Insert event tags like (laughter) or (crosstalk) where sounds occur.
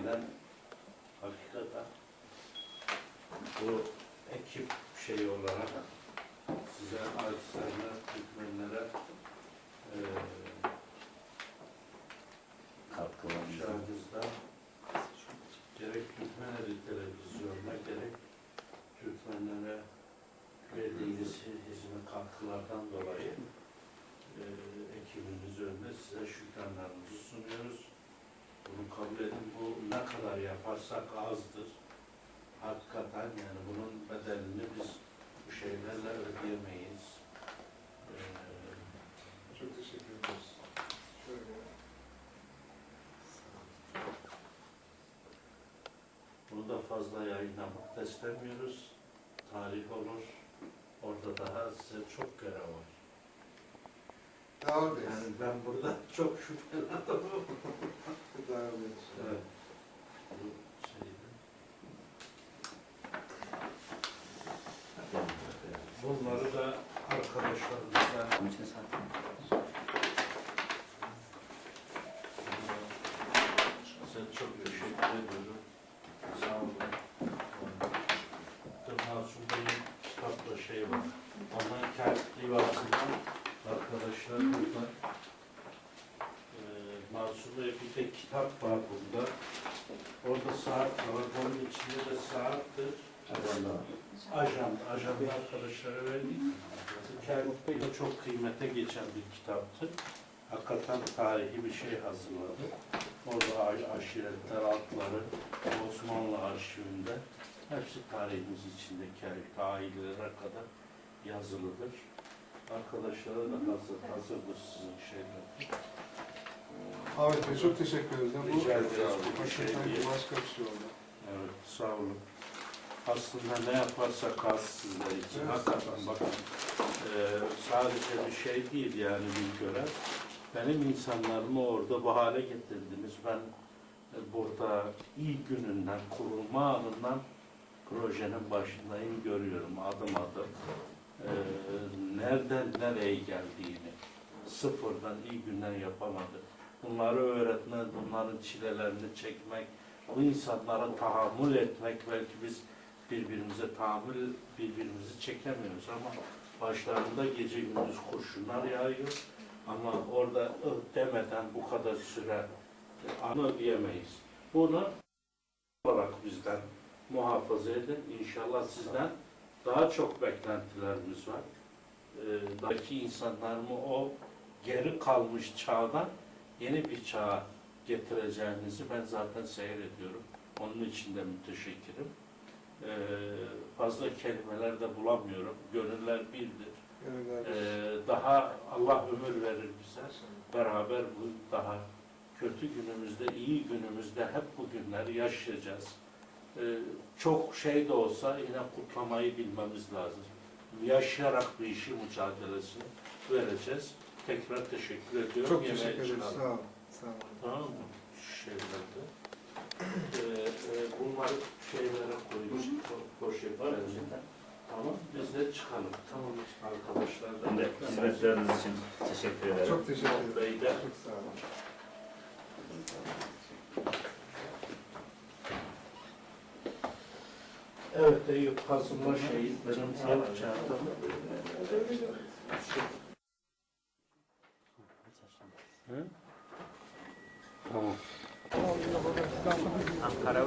şeyden hakikaten bu ekip şeyi olarak size acizlerine, hükmenlere eee şahınızda gerek Türkmeneli televizyonuna gerek Türkmenlere verdiğiniz hizmet katkılardan dolayı eee ekibimiz önünde size şükranlarımızı sunuyoruz. Bunu kabul edin. Bu ne kadar yaparsak azdır. Hakikaten yani bunun bedelini biz bu şeylerle ödeyemeyiz. Eee Çok teşekkür ederiz. Şöyle. Bunu da fazla yayınlamak da istemiyoruz. Tarih olur. Orada daha size çok görev var. Devam ederiz. Yani ben burada (laughs) çok şüpheli adamım. Devam ederiz. Evet. Bu. Bunları da arkadaşlarımıza size çok teşekkür ediyorum. Sağ olun. Masum Bey'in kitapta şey var. Burada e, bir de kitap var burada. Orada saat var. Onun içinde de saattir. Ajan, ajanda arkadaşlara verdik. Kendi çok kıymete geçen bir kitaptı. Hakikaten tarihi bir şey hazırladı. Orada aşiretler, altları, Osmanlı arşivinde hepsi tarihimiz içindeki ailelere kadar yazılıdır. Arkadaşlara da hazır, hazırdır sizin şeyler. Ahmet Bey çok teşekkür ederiz. Bu Rica şey hakikaten değil. başka bir şey oldu. Evet, sağ olun. Aslında ne yaparsak az sizler için. Evet. Hakikaten bakın, e, sadece bir şey değil yani bir görev. Benim insanlarımı orada bu hale getirdiniz. Ben e, burada iyi gününden, kurulma anından projenin başındayım, görüyorum adım adım. E, nereden nereye geldiğini, sıfırdan iyi günden yapamadı. Bunları öğretmek, bunların çilelerini çekmek, bu insanlara tahammül etmek belki biz birbirimize tahammül birbirimizi çekemiyoruz ama başlarında gece gündüz kurşunlar yağıyor ama orada ıh demeden bu kadar süre anı diyemeyiz. Bunu olarak bizden muhafaza edin. İnşallah sizden daha çok beklentilerimiz var. Ee, Daki insanlarımı o geri kalmış çağdan yeni bir çağa getireceğinizi ben zaten seyrediyorum. Onun için de müteşekkirim. Ee, fazla kelimeler de bulamıyorum. Gönüller birdir. Ee, daha Allah ömür verir bize. Beraber bu daha kötü günümüzde, iyi günümüzde hep bu günleri yaşayacağız. Ee, çok şey de olsa yine kutlamayı bilmemiz lazım. Yaşayarak bu işi mücadelesini vereceğiz. Tekrar teşekkür ediyorum. Çok Yemeğe teşekkür çıkalım. Sağ olun. Sağ olun. Tamam mı? Şeylerde. Ee, e, bunları şeylere koyuyoruz. po- Poşetlerine. Tamam. Biz de çıkalım. Tamam. Arkadaşlar da hizmetleriniz için teşekkür ederim. Çok teşekkür ederim. Bey de Çok sağ olun. Evet Eyüp Kasım'la şehitlerin yapacağını Hı? Tamam. Ankara